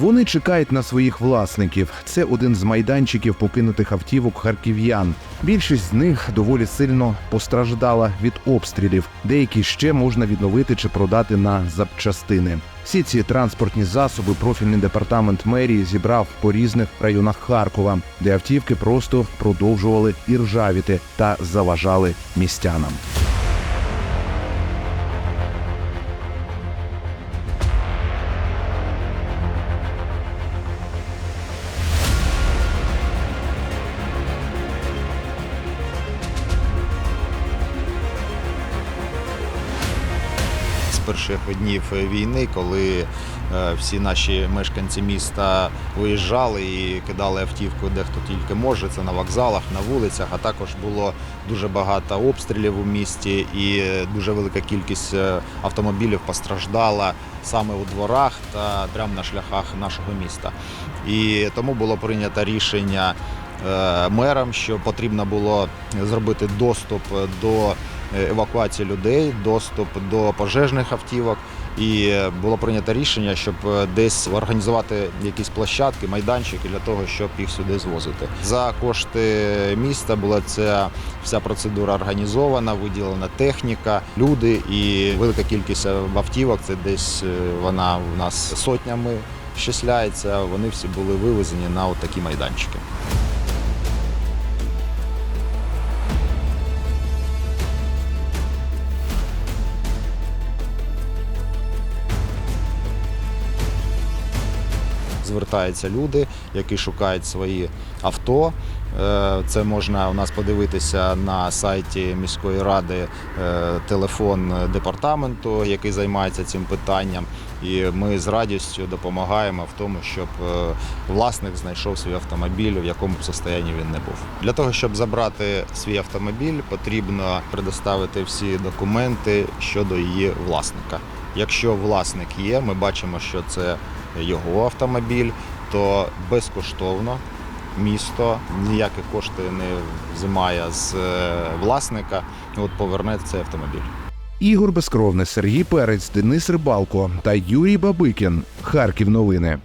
Вони чекають на своїх власників. Це один з майданчиків покинутих автівок харків'ян. Більшість з них доволі сильно постраждала від обстрілів. Деякі ще можна відновити чи продати на запчастини. Всі ці транспортні засоби профільний департамент мерії зібрав по різних районах Харкова, де автівки просто продовжували іржавіти та заважали містянам. Перших днів війни, коли е, всі наші мешканці міста виїжджали і кидали автівку де хто тільки може. Це на вокзалах, на вулицях. А також було дуже багато обстрілів у місті, і дуже велика кількість е, автомобілів постраждала саме у дворах та прямо на шляхах нашого міста. І тому було прийнято рішення е, мерам, що потрібно було зробити доступ до евакуації людей, доступ до пожежних автівок. І було прийнято рішення, щоб е, десь організувати якісь площадки, майданчики для того, щоб їх сюди звозити. За кошти міста була ця вся процедура організована, виділена техніка, люди і велика кількість автівок. Це десь е, вона у нас сотнями щасляється. Вони всі були вивезені на такі майданчики. Звертаються люди, які шукають свої авто. Е, Це можна у нас подивитися на сайті міської ради е, телефон департаменту, який займається цим питанням. І ми з радістю допомагаємо в тому, щоб е, власник знайшов свій автомобіль, в якому б стані він не був. Для того, щоб забрати свій автомобіль, потрібно предоставити всі документи щодо її власника. Якщо власник є, ми бачимо, що це його автомобіль, то безкоштовно місто ніякі кошти не взимає з е, власника. От поверне цей автомобіль. Ігор Безкровний, Сергій Перець, Денис Рибалко та Юрій Бабикін. Харків новини.